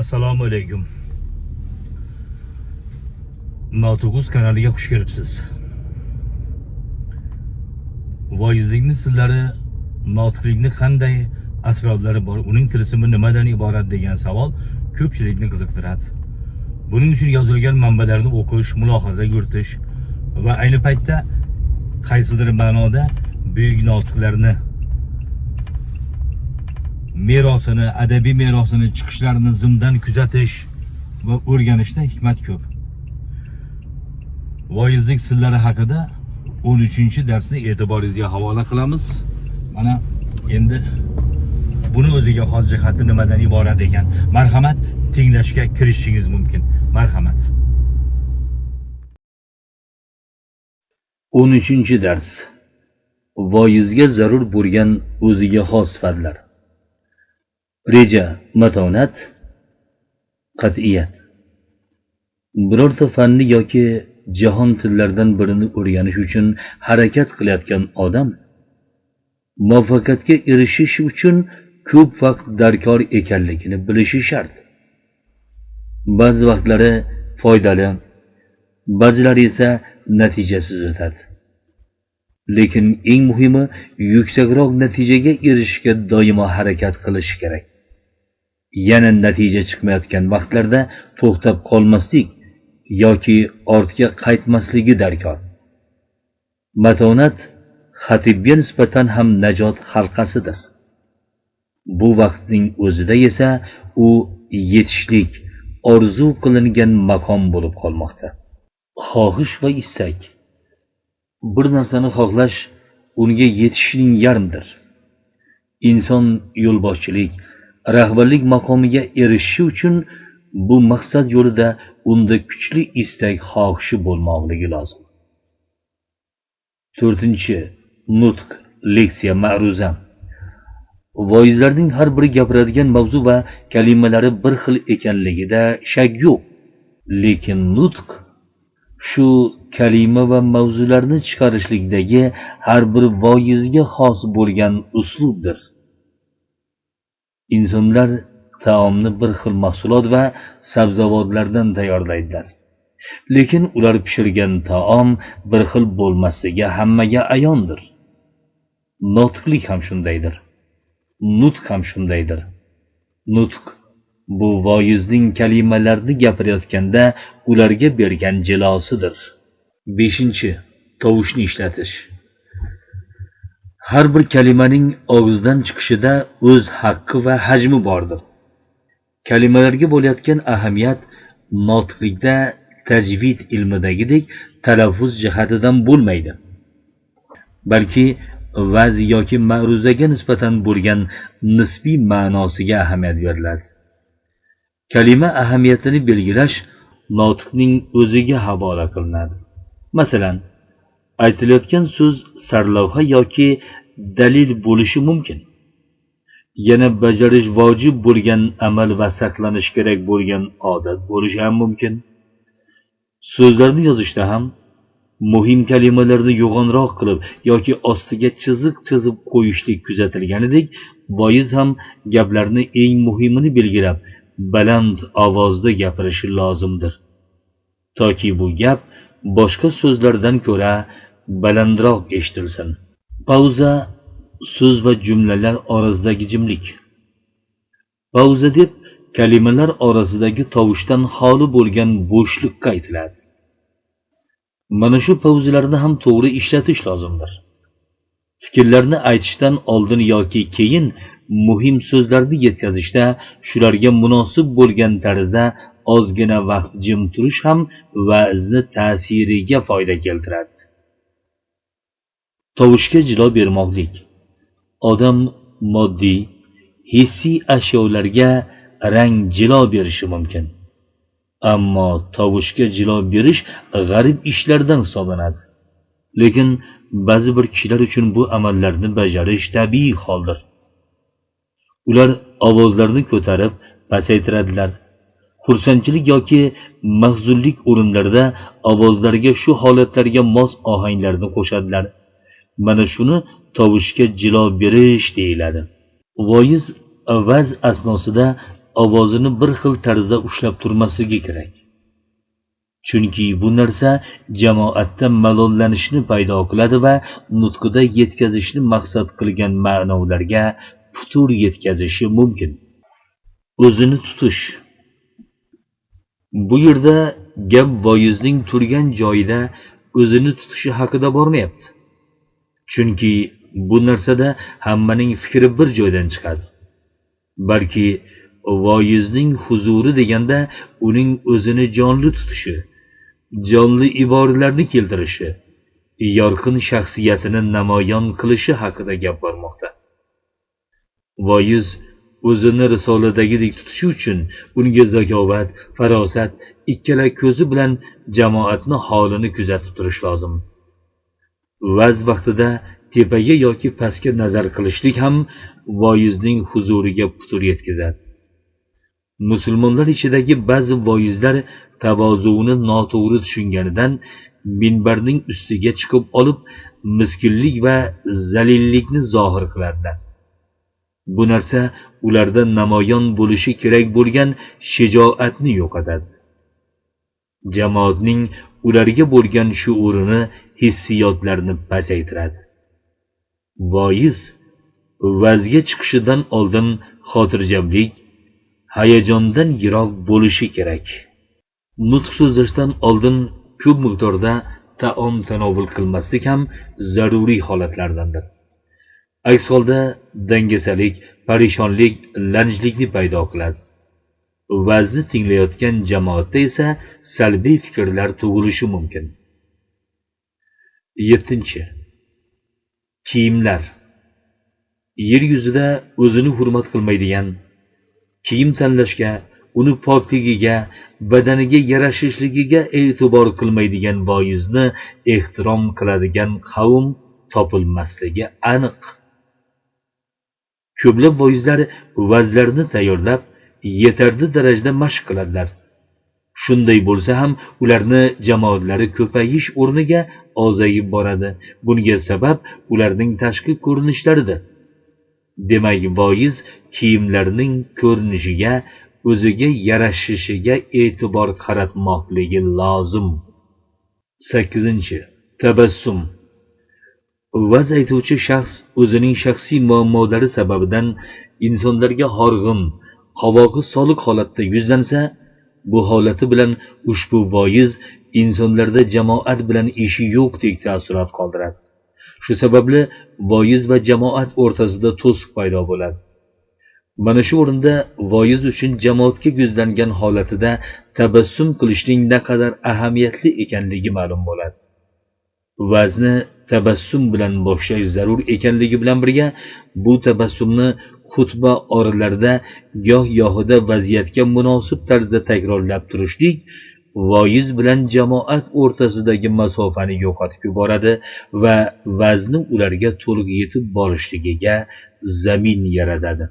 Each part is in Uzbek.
assalomu alaykum notuguz kanaliga xush kelibsiz voizlikni sirlari notiqlikni qanday asrorlari bor uning tilsimi nimadan iborat degan savol ko'pchilikni qiziqtiradi. Buning uchun yozilgan manbalarni o'qish mulohaza yuritish va ayni paytda qaysidir ma'noda buyuk notiqlarni merosini adabiy merosini chiqishlarini zimdan kuzatish va o'rganishda hikmat ko'p. Voizlik sirlari haqida 13 darsni e'tiboringizga havola qilamiz. Mana endi buni o'ziga xos jihati nimadan iborat ekan? Marhamat tinglashga kirishishingiz mumkin. Marhamat. 13 dars. Voizga zarur bo'lgan o'ziga xos sifatlar reja matonat qat'iyat. Birorta fanni yoki jahon tillaridan birini o'rganish uchun harakat qilayotgan odam muvaffaqiyatga erishish uchun ko'p vaqt darkor ekanligini bilishi shart. Ba'zi vaqtlari foydali ba'zilari esa natijasiz o'tadi. Lekin eng muhimi yuksakroq natijaga erishishga doimo harakat qilish kerak. Yana natija chiqmayotgan vaqtlarda to'xtab qolmaslik yoki ortga qaytmasligi darkor. Matonat xatibga nisbatan ham najot halqasidir. Bu vaqtning o'zida esa u yetishlik orzu qilingan maqom bo'lib qolmoqda. Xohish va istak. Bir narsani xohlash unga yetishning yarmidir. Inson yo'lboshchilik rahbarlik maqomiga erishishi uchun bu maqsad yo'lida unda kuchli istak xohishi bo'lmoqligi lozim. To'rtinchi nutq leksiya ma'ruza. Voizlarning har biri gapiradigan mavzu va kalimalari bir xil ekanligida shak yo'q. Lekin nutq shu kalima va mavzularni chiqarishlikdagi har bir voizga xos bo'lgan uslubdir. Insonlar taomni bir xil mahsulot va sabzavotlardan tayyorlaydilar. Lekin ular pishirgan taom bir xil bo'lmasligi hammaga ayondir. Notiqlik ham shundaydir. Nutq ham shundaydir. Nutq bu voizning kalimalarni gapirayotganda ularga bergan jilosidir beshinchi tovushni ishlatish. Har bir kalimaning og'izdan chiqishida o'z haqqi va hajmi bordir. Kalimalarga bo'layotgan ahamiyat notiqlikda tajvid ilmidagidek talaffuz jihatidan bo'lmaydi. Balki va'zi yoki ma'ruzaga nisbatan bo'lgan nisbiy ma'nosiga ahamiyat beriladi. Kalima ahamiyatini belgilash notiqning o'ziga havola qilinadi. Masalan aytilayotgan so'z sarlavha yoki dalil bo'lishi mumkin. Yana bajarish vojib bo'lgan amal va saqlanish kerak bo'lgan odat bo'lishi ham mumkin. So'zlarni yozishda ham muhim kalimalarni yo'g'onroq qilib yoki ostiga chiziq chizib qo'yishlik kuzatilganidek boiz ham gaplarni eng muhimini belgilab baland ovozda gapirishi lozimdir. Toki bu gap boshqa so'zlardan ko'ra balandroq eshitilsin. Pauza so'z va jumlalar orasidagi jimlik. Pauza deb kalimalar orasidagi tovushdan xoli bo'lgan bo'shliqqa aytiladi. Mana shu pauzalarni ham to'g'ri ishlatish lozimdir. Fikrlarni aytishdan oldin yoki keyin muhim so'zlarni yetkazishda shularga munosib bo'lgan tarzda ozgina vaqt jim turish ham va'zni ta'siriga foyda keltiradi. Tovushga jilo bermoqlik. Odam moddiy hissiy ashyolarga rang jilo berishi mumkin. Ammo tovushga jilo berish g'arib ishlardan hisoblanadi. Lekin ba'zi bir kishilar uchun bu amallarni bajarish tabiiy holdir. Ular ovozlarini ko'tarib pasaytiradilar. Xursandchilik yoki mahzunlik o'rinlarida ovozlariga shu holatlarga mos ohanglarni qo'shadilar. Mana shuni tovushga jilo berish deyiladi. Voiz vaz asnosida ovozini bir xil tarzda ushlab turmasligi kerak. Chunki bu narsa jamoatda malollanishni paydo qiladi va nutqida yetkazishni maqsad qilgan ma'nolarga putur yetkazishi mumkin. O'zini tutish. Bu yerda gap voyizning turgan joyida o'zini tutishi haqida bormayapti. Chunki bu narsada hammaning fikri bir joydan chiqadi. Balki voyizning huzuri deganda uning o'zini jonli tutishi jonli iboralarni keltirishi yorqin shaxsiyatini namoyon qilishi haqida gap bormoqda. Voyiz o'zini risoladagidek tutishi uchun unga zakovat farosat ikkala ko'zi bilan jamoatni holini kuzatib turish lozim. Vaz vaqtida tepaga yoki pastga nazar qilishlik ham voyizning huzuriga putur yetkazadi. Musulmonlar ichidagi ba'zi voyizlar tavozuni noto'g'ri tushunganidan minbarning ustiga chiqib olib miskinlik va zalillikni zohir qiladilar bu narsa ularda namoyon bo'lishi kerak bo'lgan shijoatni yo'qotadi. Jamoatning ularga bo'lgan shuurini hissiyotlarni pasaytiradi. Voiz vazga chiqishidan oldin xotirjamlik hayajondan yiroq bo'lishi kerak. Nutq so'zlashdan oldin ko'p miqdorda taom tanovul qilmaslik ham zaruriy holatlardandir. Aks holda dangasalik parishonlik lanjlikni paydo qiladi. Vazni tinglayotgan jamoatda esa salbiy fikrlar tug'ilishi mumkin. Yettinchi. Kiyimlar. Yer yuzida o'zini hurmat qilmaydigan kiyim tanlashga uni pokligiga badaniga yarashishligiga e'tibor qilmaydigan boizni ehtirom qiladigan qavm topilmasligi aniq. Ko'plab voizlar vazlarni tayyorlab yetarli darajada mashq qiladilar. Shunday bo'lsa ham ularni jamoatlari ko'payish o'rniga ozayib boradi. Bunga sabab ularning tashqi ko'rinishlaridir. Demak voiz kiyimlarining ko'rinishiga o'ziga yarashishiga e'tibor qaratmoqligi lozim. Sakkizinchi tabassum. Vaz aytuvchi shaxs o'zining shaxsiy muammolari sababidan insonlarga horg'in havoqi soliq holatda yuzlansa bu holati bilan ushbu voiz insonlarda jamoat bilan ishi yo'qdek taassurot qoldiradi. Shu sababli voiz va jamoat o'rtasida to'siq paydo bo'ladi. Mana shu o'rinda voiz uchun jamoatga ko'zlangan holatida tabassum qilishning naqadar ahamiyatli ekanligi ma'lum bo'ladi. Vazni tabassum bilan boshlash zarur ekanligi bilan birga bu tabassumni xutba oralarida goh gohida vaziyatga munosib tarzda takrorlab turishlik voiz bilan jamoat o'rtasidagi masofani yo'qotib yuboradi va vazni ularga to'liq yetib borishligiga zamin yaratadi.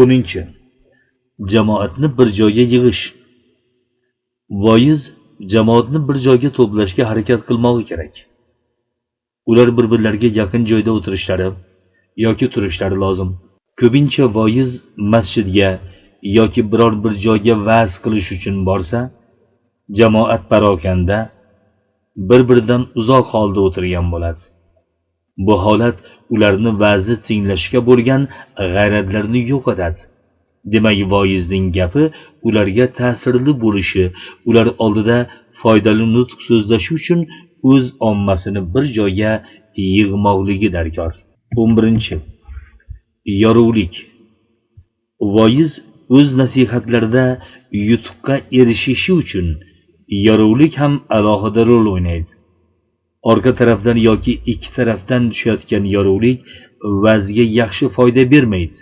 O'ninchi jamoatni bir joyga yig'ish. Voiz jamoatni bir joyga to'plashga harakat qilmog'i kerak. Ular bir birlariga yaqin joyda o'tirishlari yoki turishlari lozim. Ko'pincha voiz masjidga yoki biror bir joyga va'z qilish uchun borsa jamoat parokanda bir biridan uzoq holda o'tirgan bo'ladi. Bu holat ularni va'zni tinglashga bo'lgan g'ayratlarini yo'qotadi. Demak voizning gapi ularga ta'sirli bo'lishi ular oldida foydali nutq so'zlashi uchun o'z ommasini bir joyga yig'moqligi darkor. O'n birinchi yorug'lik. Voiz o'z nasihatlarida yutuqqa erishishi uchun yorug'lik ham alohida rol o'ynaydi. Orqa tarafdan yoki ikki tarafdan tushayotgan yorug'lik vazga yaxshi foyda bermaydi.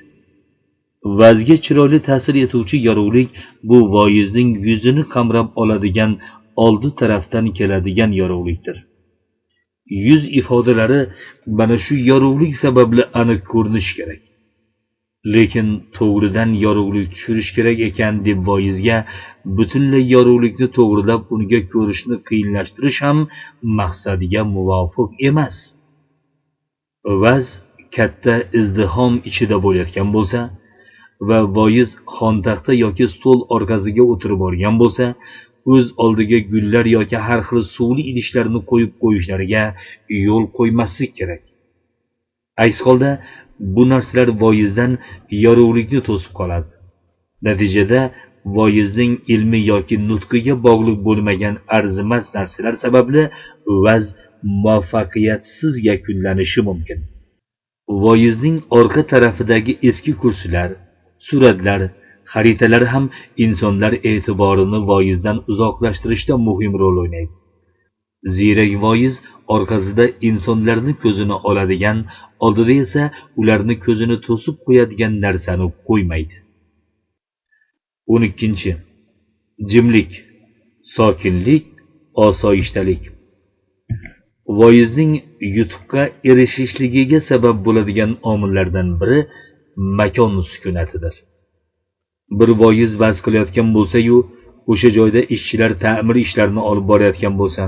Vazga chiroyli ta'sir etuvchi yorug'lik bu voizning yuzini qamrab oladigan oldi tarafdan keladigan yorug'likdir. Yuz ifodalari mana shu yorug'lik sababli aniq ko'rinishi kerak. Lekin to'g'ridan yorug'lik tushirish kerak ekan deb voizga butunlay yorug'likni to'g'rilab unga ko'rishni qiyinlashtirish ham maqsadiga muvofiq emas. Vaz katta izdihom ichida bo'layotgan bo'lsa va voiz xontaxta yoki stol orqasiga o'tirib olgan bo'lsa o'z oldiga gullar yoki har xil suvli idishlarni qo'yib qo'yishlariga yo'l qo'ymaslik kerak. Aks holda bu narsalar voizdan yorug'likni to'sib qoladi. Natijada voizning ilmi yoki nutqiga bog'liq bo'lmagan arzimas narsalar sababli vaz muvaffaqiyatsiz yakunlanishi mumkin. Voizning orqa tarafidagi eski kursilar suratlar xaritalar ham insonlar e'tiborini voizdan uzoqlashtirishda muhim rol o'ynaydi. Ziyrakvoyiz orqasida insonlarni ko'zini oladigan oldida esa ularni ko'zini to'sib qo'yadigan narsani qo'ymaydi. O'n ikkinchi jimlik sokinlik osoyishtalik. Voizning yutuqqa erishishligiga sabab bo'ladigan omillardan biri makon sukunatidir. Bir voiz vaz qilayotgan bo'lsa-yu o'sha joyda ishchilar ta'mir ishlarini olib borayotgan bo'lsa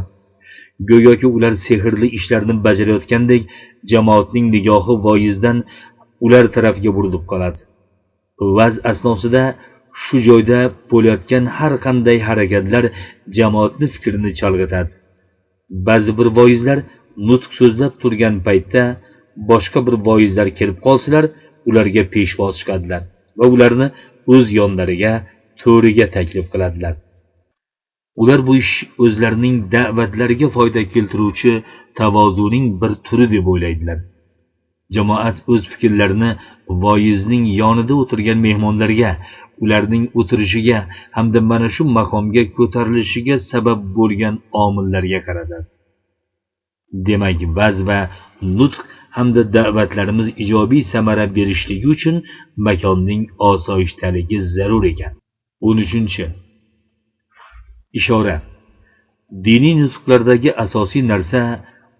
go'yoki ular sehrli ishlarni bajarayotgandek jamoatning nigohi voizdan ular tarafiga burilib qoladi. Vaz asnosida shu joyda bo'layotgan har qanday harakatlar jamoatni fikrini chalg'itadi. Ba'zi bir voizlar nutq so'zlab turgan paytda boshqa bir voizlar kelib qolsalar ularga peshvoz chiqadilar va ularni o'z yonlariga to'riga taklif qiladilar. Ular bu ish o'zlarining da'vatlariga foyda keltiruvchi tavozuning bir turi deb o'ylaydilar. Jamoat o'z fikrlarini voizning yonida o'tirgan mehmonlarga ularning o'tirishiga hamda mana shu maqomga ko'tarilishiga sabab bo'lgan omillarga qaratadi demak vaz va nutq hamda da'vatlarimiz ijobiy samara berishligi uchun makonning osoyishtaligi zarur ekan. O'n uchinchi ishora. Diniy nutqlardagi asosiy narsa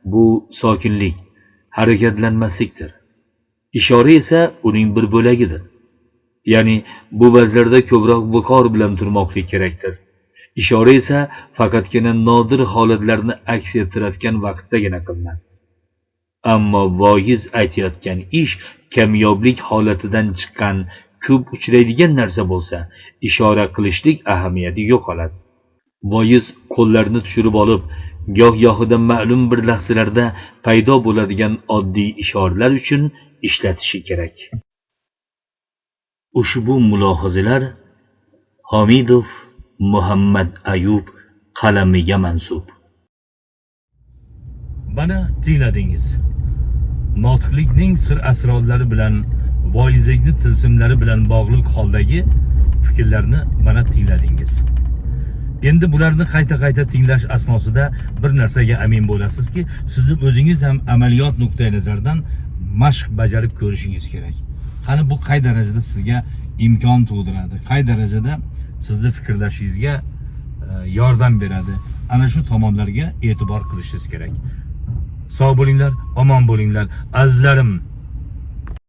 bu sokinlik harakatlanmaslikdir. Ishora esa uning bir bo'lagidir. Ya'ni bu vazlarda ko'proq viqor bilan turmoqlik kerakdir. Ishora esa faqatgina nodir holatlarni aks ettirayotgan vaqtdagina qilinadi ammo voiz aytayotgan ish kamyoblik holatidan chiqqan ko'p uchraydigan narsa bo'lsa ishora qilishlik ahamiyati yo'qoladi. Voiz qo'llarini tushirib olib goh gohida ma'lum bir lahzalarda paydo bo'ladigan oddiy ishoralar uchun ishlatishi kerak. Ushbu mulohazalar homidov muhammad ayub qalamiga mansub. Mana tingladingiz. Notiqlikning sir asrorlari bilan voizlikni tilsimlari bilan bog'liq holdagi fikrlarni mana tingladingiz. Endi bularni qayta qayta tinglash asnosida bir narsaga amin bo'lasizki sizni o'zingiz ham amaliyot nuqtai nazaridan mashq bajarib ko'rishingiz kerak. Qani bu qay darajada sizga imkon tug'diradi? Qay darajada sizni fikrlashingizga e, yordam beradi? Ana shu tomonlarga e'tibor qilishingiz kerak. Sog' bo'linglar omon bo'linglar. Azizlarim